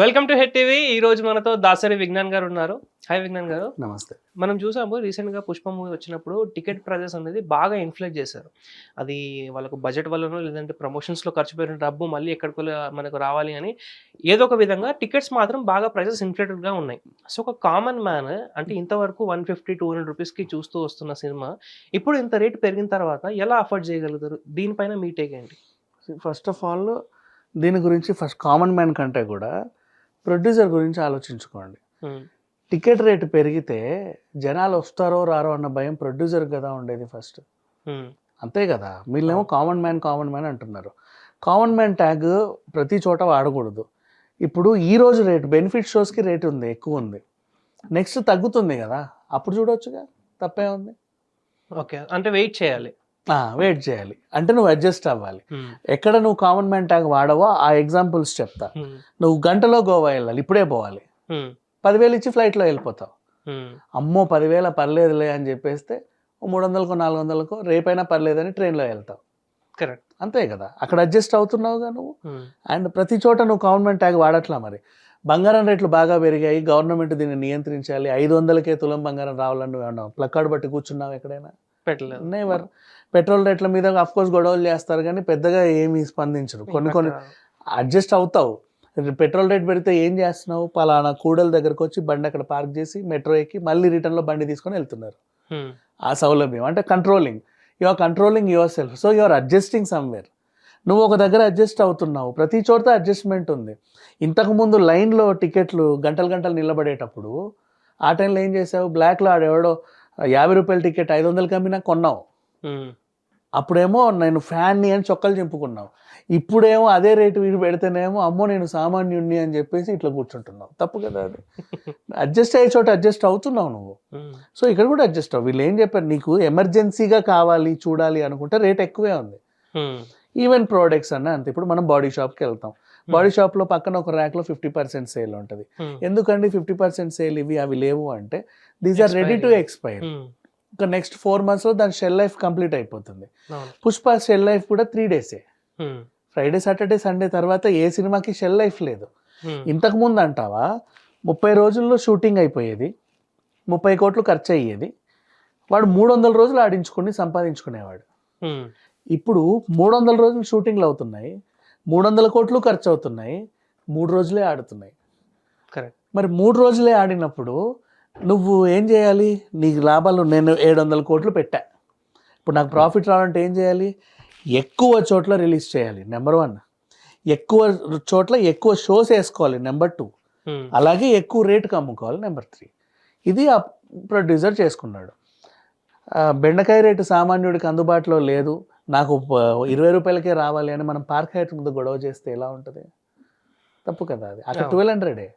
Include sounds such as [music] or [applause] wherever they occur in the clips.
Welcome to head TV. ఈ రోజు మనతో దాసరి విజ్ఞాన్ గారు ఉన్నారు. హాయ్ విజ్ఞాన్ గారు. నమస్తే. మనం చూసాము రీసెంట్గా పుష్ప మూవీ వచ్చినప్పుడు టికెట్ ప్రైజెస్ అనేది బాగా ఇన్ఫ్లేట్ చేశారు. అది వాళ్ళకు బడ్జెట్ వల్లనో లేదంటే ప్రమోషన్స్లో ఖర్చు పెట్టిన డబ్బు మళ్ళీ ఎక్కడికి మనకు రావాలి అని ఏదో ఒక విధంగా టికెట్స్ మాత్రం బాగా ప్రైజెస్ ఇన్ఫ్లేటెడ్గా ఉన్నాయి. సో ఒక కామన్ మ్యాన్ అంటే ఇంతవరకు వన్ ఫిఫ్టీ టూ హండ్రెడ్ రూపీస్కి చూస్తూ వస్తున్న సినిమా ఇప్పుడు ఇంత రేట్ పెరిగిన తర్వాత ఎలా అఫోర్డ్ చేయగలుగుతారు? దీనిపైన మీ టేక్ ఏంటి? ఫస్ట్ ఆఫ్ ఆల్ దీని గురించి ఫస్ట్ కామన్ మ్యాన్ కంటే కూడా ప్రొడ్యూసర్ గురించి ఆలోచించుకోండి. టికెట్ రేటు పెరిగితే జనాలు వస్తారో రారో అన్న భయం ప్రొడ్యూసర్ కదా ఉండేది ఫస్ట్. అంతే కదా. వీళ్ళేమో కామన్ మ్యాన్ కామన్ మ్యాన్ అంటున్నారు. కామన్ మ్యాన్ ట్యాగ్ ప్రతి చోట వాడకూడదు. ఇప్పుడు ఈ రోజు రేటు బెనిఫిట్ షోస్కి రేట్ ఉంది ఎక్కువ ఉంది. నెక్స్ట్ తగ్గుతుంది కదా. అప్పుడు చూడొచ్చుగా తప్పే ఉంది. ఓకే. అంటే వెయిట్ చేయాలి. వెయిట్ చేయాలి. అంటే నువ్వు అడ్జస్ట్ అవ్వాలి. ఎక్కడ నువ్వు కామన్ మ్యాన్ ట్యాగ్ వాడవో ఆ ఎగ్జాంపుల్స్ చెప్తా. నువ్వు గంటలో గోవా వెళ్ళాలి ఇప్పుడే పోవాలి. పదివేలు ఇచ్చి ఫ్లైట్లో వెళ్ళిపోతావు. అమ్మో పదివేల పర్లేదులే అని చెప్పేస్తే మూడు వందలకో నాలుగు వందలకో రేపైనా పర్లేదని ట్రైన్లో వెళ్తావు. కరెక్ట్ అంతే కదా. అక్కడ అడ్జస్ట్ అవుతున్నావుగా నువ్వు. అండ్ ప్రతి చోట నువ్వు గవర్నమెంట్ ట్యాగ్ వాడట్లా మరి. బంగారం రేట్లు బాగా పెరిగాయి. గవర్నమెంట్ దీన్ని నియంత్రించాలి. ఐదు వందలకే తులం బంగారం రావాలని నువ్వు ఏమన్నా ప్లక్కార్డు బట్టి కూర్చున్నావు ఎక్కడైనా? పెట్టలేదు. నెవర్ పెట్రోల్ రేట్ల మీద అఫ్ కోర్స్ గొడవలు చేస్తారు కానీ పెద్దగా ఏమీ స్పందించరు. కొన్ని కొన్ని అడ్జస్ట్ అవుతావు. పెట్రోల్ రేట్ పెడితే ఏం చేస్తున్నావు? పలానా కూడల దగ్గరకు వచ్చి బండి అక్కడ పార్క్ చేసి మెట్రో ఎక్కి మళ్ళీ రిటర్న్లో బండి తీసుకొని వెళ్తున్నారు. ఆ సౌలభ్యం. అంటే controlling you are controlling yourself so you are adjusting somewhere నువ్వు ఒక దగ్గర అడ్జస్ట్ అవుతున్నావు. ప్రతి చోట అడ్జస్ట్మెంట్ ఉంది. ఇంతకుముందు లైన్లో టికెట్లు గంటలు గంటలు నిలబడేటప్పుడు ఆ టైంలో ఏం చేసావు? బ్లాక్లో ఆడెవడో యాభై రూపాయల టికెట్ ఐదు వందలకి అమ్మినా కొన్నావు. అప్పుడేమో నేను ఫ్యాన్ని అని చొక్కలు చింపుకున్నావు ఇప్పుడేమో అదే రేటు వీడు పెడితేనేమో అమ్మో నేను సామాన్యుణ్ణి అని చెప్పేసి ఇట్లా కూర్చుంటున్నావు. తప్పు కదా అది. [laughs] అడ్జస్ట్ అయ్యే చోట అడ్జస్ట్ అవుతున్నావు నువ్వు. సో ఇక్కడ కూడా అడ్జస్ట్ అవ్వు. వీళ్ళు ఏం చెప్పారు? నీకు ఎమర్జెన్సీగా కావాలి చూడాలి అనుకుంటే రేట్ ఎక్కువే ఉంది. ఈవెన్ ప్రోడక్ట్స్ అన్న అంతే. ఇప్పుడు మనం బాడీ షాప్కి వెళ్తాం. బాడీ షాప్లో పక్కన ఒక ర్యాక్లో ఫిఫ్టీ పర్సెంట్ సేల్ ఉంటుంది. ఎందుకండి ఫిఫ్టీ పర్సెంట్ సేల్ ఇవి అవి లేవు అంటే these are ready to expire ఇంకా నెక్స్ట్ ఫోర్ మంత్స్లో దాని షెల్ లైఫ్ కంప్లీట్ అయిపోతుంది. పుష్ప షెల్ లైఫ్ కూడా త్రీ డేసే ఫ్రైడే సాటర్డే సండే తర్వాత ఏ సినిమాకి షెల్ లైఫ్ లేదు. ఇంతకు ముందు అంటావా? ముప్పై రోజుల్లో షూటింగ్ అయిపోయేది. ముప్పై కోట్లు ఖర్చు అయ్యేది. వాడు మూడు వందల రోజులు ఆడించుకుని సంపాదించుకునేవాడు. ఇప్పుడు మూడు వందల రోజులు షూటింగ్లు అవుతున్నాయి. మూడు వందల కోట్లు ఖర్చు అవుతున్నాయి మూడు రోజులే ఆడుతున్నాయి. కరెక్ట్. మరి మూడు రోజులే ఆడినప్పుడు నువ్వు ఏం చేయాలి? నీకు లాభాలు నేను ఏడు వందల కోట్లు పెట్టా. ఇప్పుడు నాకు ప్రాఫిట్ రావాలంటే ఏం చేయాలి? ఎక్కువ చోట్ల రిలీజ్ చేయాలి. Number one. ఎక్కువ చోట్ల ఎక్కువ షోస్ వేసుకోవాలి. Number two. అలాగే ఎక్కువ రేటుకి అమ్ముకోవాలి. Number three. ఇది ఆ ప్రొడ్యూసర్ చేసుకున్నాడు. బెండకాయ రేటు సామాన్యుడికి అందుబాటులో లేదు. నాకు ప- ఇరవై రూపాయలకే రావాలి అని మనం పార్క్ హైట్ ముందు గొడవ చేస్తే ఎలా ఉంటుంది? తప్పు కదా అది. అక్కడ. ట్వెల్వ్ హండ్రెడే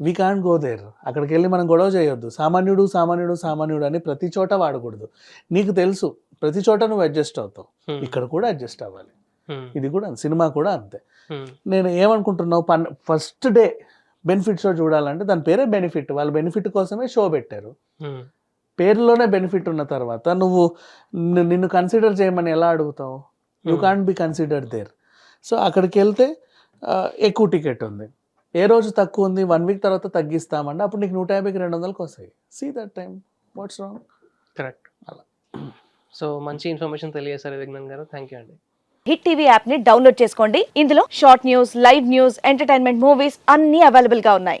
వీ కాంట్ గో దేర్ అక్కడికి వెళ్ళి మనం గొడవ చేయొద్దు. సామాన్యుడు సామాన్యుడు సామాన్యుడు అని ప్రతి చోట వాడకూడదు. నీకు తెలుసు ప్రతి చోట నువ్వు అడ్జస్ట్ అవుతావు. ఇక్కడ కూడా అడ్జస్ట్ అవ్వాలి. ఇది కూడా. సినిమా కూడా అంతే. నేను ఏమనుకుంటున్నావు? పన్ ఫస్ట్ డే బెనిఫిట్ షో చూడాలంటే దాని పేరే బెనిఫిట్ వాళ్ళ బెనిఫిట్ కోసమే షో పెట్టారు. పేరులోనే బెనిఫిట్ ఉన్న తర్వాత నువ్వు నిన్ను కన్సిడర్ చేయమని ఎలా అడుగుతావు? You. Can't be consider there so అక్కడికి వెళ్తే ఎక్కువ టికెట్ ఉంది. ఏ రోజు తక్కువ ఉంది? వన్ వీక్ తర్వాత తగ్గిస్తామంటే అప్పుడు నీకు నూట యాభైకి రెండు వందలకి వస్తాయి. See that time what's wrong correct అలా. సో మంచి ఇన్ఫర్మేషన్ తెలియజేశారు విజ్ఞాన్ గారు. థ్యాంక్ యూ అండి. హిట్ టీవీ యాప్ని డౌన్లోడ్ చేసుకోండి. ఇందులో short news live news entertainment movies అన్ని అవైలబుల్గా ఉన్నాయి.